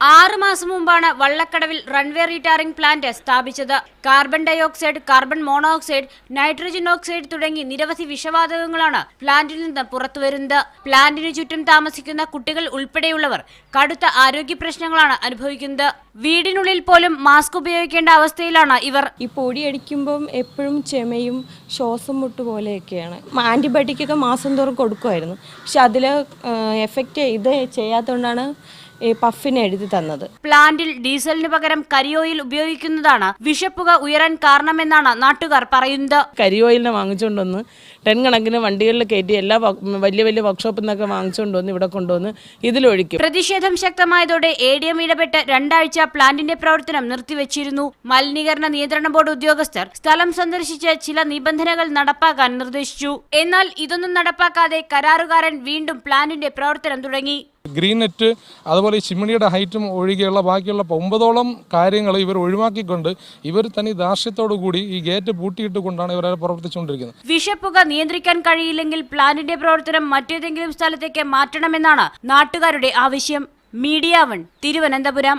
ആറ് മാസം മുമ്പാണ് വള്ളക്കടവിൽ റൺവേ റീടാറിംഗ് പ്ലാന്റ് സ്ഥാപിച്ചത്. Carbon dioxide carbon monoxide nitrogen oxide തുടങ്ങി നിരവധി വിഷവാതകങ്ങളാണ് പ്ലാന്റിൽ നിന്ന് പുറത്തുവരുന്നത് പ്ലാന്റിനു ചുറ്റും താമസിക്കുന്ന കുട്ടികൾ ഉൾപ്പെടെയുള്ളവർ കടുത്ത ആരോഗ്യ പ്രശ്നങ്ങളാണ് അനുഭവിക്കുന്നത്. വീടിനുള്ളിൽ പോലും മാസ്ക് ഉപയോഗിക്കേണ്ട അവസ്ഥയിലാണ് ഇവർ. ഈ പൊടി അടിക്കുമ്പം എപ്പോഴും ചെമയും ശ്വാസം മുട്ട് പോലെയൊക്കെയാണ് ആന്റിബയോട്ടിക്കൊക്കെ മാസം തോറും കൊടുക്കുമായിരുന്നു. പക്ഷെ അതിൽ എഫക്റ്റ് ഇത് ചെയ്യാത്തതുകൊണ്ടാണ് പഫിന് എഴുതി തന്നത്. പ്ലാന്റിൽ ഡീസലിന് പകരം കരിയോയിൽ ഉപയോഗിക്കുന്നതാണ് വിഷപ്പുക ഉയരാൻ കാരണമെന്നാണ് നാട്ടുകാർ പറയുന്നത്. കരിയോയിലിനെ വാങ്ങിച്ചുകൊണ്ടുവന്ന് വാങ്ങിച്ചുകൊണ്ട് വന്ന് ടെൻ കണക്കിന് വണ്ടികളിൽ കയറ്റി എല്ലാ വലിയ വലിയ വർക്ക്ഷോപ്പിൽ നിന്നൊക്കെ വാങ്ങിച്ചുകൊണ്ടുവന്ന് ഇവിടെ കൊണ്ടുവന്ന് ഇതിലൊഴിക്കും. പ്രതിഷേധം ശക്തമായതോടെ എ ഡി എം ഇടപെട്ട് രണ്ടാഴ്ച പ്ലാന്റിന്റെ പ്രവർത്തനം നിർത്തിവെച്ചിരുന്നു. മലിനീകരണ നിയന്ത്രണ ബോർഡ് ഉദ്യോഗസ്ഥർ സ്ഥലം സന്ദർശിച്ച് ചില നിബന്ധനകൾ നടപ്പാക്കാൻ നിർദ്ദേശിച്ചു. എന്നാൽ ഇതൊന്നും നടപ്പാക്കാതെ കരാറുകാരൻ വീണ്ടും പ്ലാന്റിന്റെ പ്രവർത്തനം തുടങ്ങി. ഗ്രീൻ നെറ്റ് അതുപോലെ ഈ ചിമ്മിണിയുടെ ഹൈറ്റും ഒഴികെയുള്ള ബാക്കിയുള്ള ഒമ്പതോളം കാര്യങ്ങൾ ഇവർ ഒഴിവാക്കിക്കൊണ്ട് ഇവർ തനി കൂടി ഈ ഗേറ്റ് പൂട്ടിയിട്ട് കൊണ്ടാണ് ഇവരെ പ്രവർത്തിച്ചുകൊണ്ടിരിക്കുന്നത്. വിഷപ്പുക നിയന്ത്രിക്കാൻ കഴിയില്ലെങ്കിൽ പ്ലാന്റിന്റെ പ്രവർത്തനം മറ്റേതെങ്കിലും സ്ഥലത്തേക്ക് മാറ്റണമെന്നാണ് നാട്ടുകാരുടെ ആവശ്യം. Media one Thiruvananthapuram.